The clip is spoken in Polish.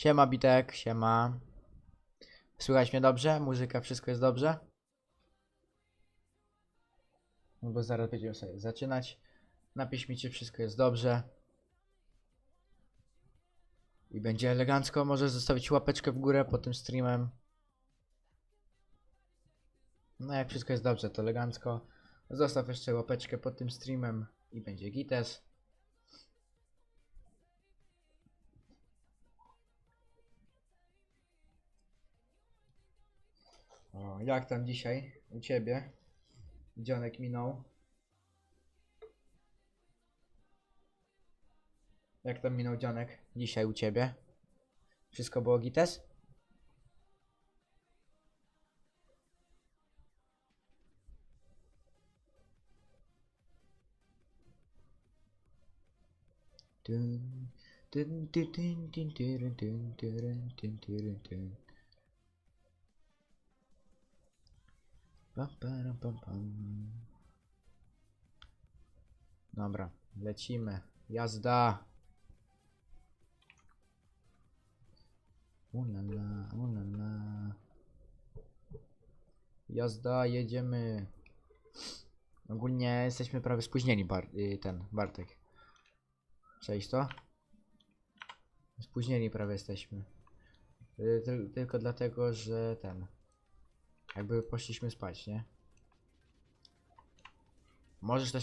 Siema Bitek, siema. Słychać mnie dobrze? Muzyka, wszystko jest dobrze? No bo zaraz będziemy sobie zaczynać. Napisz mi, czy wszystko jest dobrze. I będzie elegancko. Możesz zostawić łapeczkę w górę pod tym streamem. No jak wszystko jest dobrze, to elegancko. Zostaw jeszcze łapeczkę pod tym streamem i będzie gites. Jak tam dzisiaj u ciebie? Dzionek minął. Jak tam minął dzionek dzisiaj u ciebie? Wszystko było gites? Dun, dun, dun, dun, dun, dun, dun, dun, dun, dun, dun. Pam, pam. Dobra, lecimy. Jazda. Ulala, ulala. Jazda, jedziemy. Ogólnie jesteśmy prawie spóźnieni, Bar y, ten Bartek. Cześć to? Spóźnieni prawie jesteśmy. Y, tyl tylko dlatego, że ten. Jakby poszliśmy spać, nie? Możesz też